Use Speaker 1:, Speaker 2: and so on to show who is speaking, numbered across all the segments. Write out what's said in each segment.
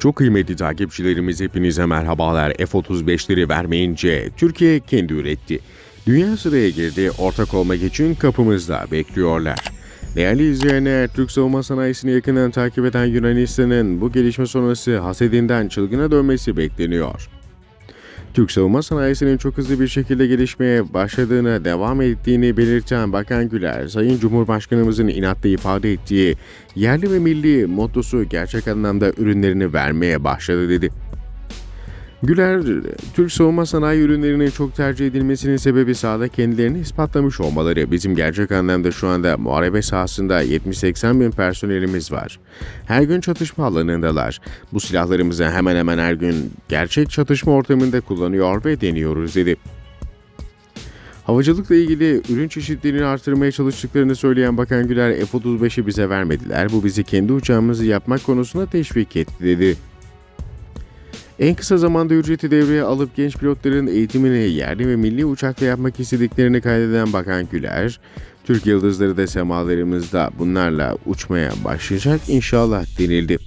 Speaker 1: Çok kıymetli takipçilerimiz hepinize merhabalar. F-35'leri vermeyince Türkiye kendi üretti. Dünya sıraya girdi, ortak olmak için kapımızda bekliyorlar. Değerli izleyenler, Türk savunma sanayisini yakından takip eden Yunanistan'ın bu gelişme sonrası hasedinden çılgına dönmesi bekleniyor. Türk savunma sanayisinin çok hızlı bir şekilde gelişmeye başladığını, devam ettiğini belirten Bakan Güler, Sayın Cumhurbaşkanımızın inatla ifade ettiği yerli ve milli mottosu gerçek anlamda ürünlerini vermeye başladı dedi. Güler, Türk savunma sanayi ürünlerinin çok tercih edilmesinin sebebi sahada kendilerini ispatlamış olmaları. Bizim gerçek anlamda şu anda muharebe sahasında 70-80 bin personelimiz var. Her gün çatışma alanındalar. Bu silahlarımızı hemen hemen her gün gerçek çatışma ortamında kullanıyor ve deniyoruz dedi. Havacılıkla ilgili ürün çeşitliliğini artırmaya çalıştıklarını söyleyen Bakan Güler F-35'i bize vermediler. Bu bizi kendi uçağımızı yapmak konusunda teşvik etti dedi. En kısa zamanda ücreti devreye alıp genç pilotların eğitimini yerli ve milli uçakla yapmak istediklerini kaydeden Bakan Güler, Türk yıldızları da semalarımızda bunlarla uçmaya başlayacak inşallah denildi.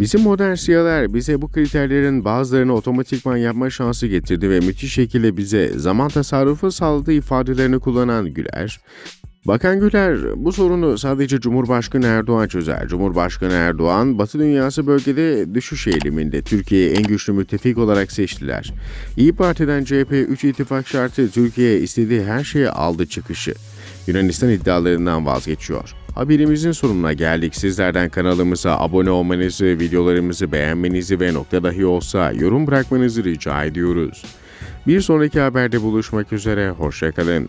Speaker 1: Bizim modern siyalar bize bu kriterlerin bazılarını otomatikman yapma şansı getirdi ve müthiş şekilde bize zaman tasarrufu sağladığı ifadelerini kullanan Güler, Bakan Güler bu sorunu sadece Cumhurbaşkanı Erdoğan çözer. Cumhurbaşkanı Erdoğan, Batı dünyası bölgede düşüş eğiliminde Türkiye'yi en güçlü müttefik olarak seçtiler. İyi Parti'den CHP 3 ittifak şartı Türkiye istediği her şeyi aldı çıkışı. Yunanistan iddialarından vazgeçiyor. Haberimizin sonuna geldik. Sizlerden kanalımıza abone olmanızı, videolarımızı beğenmenizi ve nokta dahi olsa yorum bırakmanızı rica ediyoruz. Bir sonraki haberde buluşmak üzere, hoşçakalın.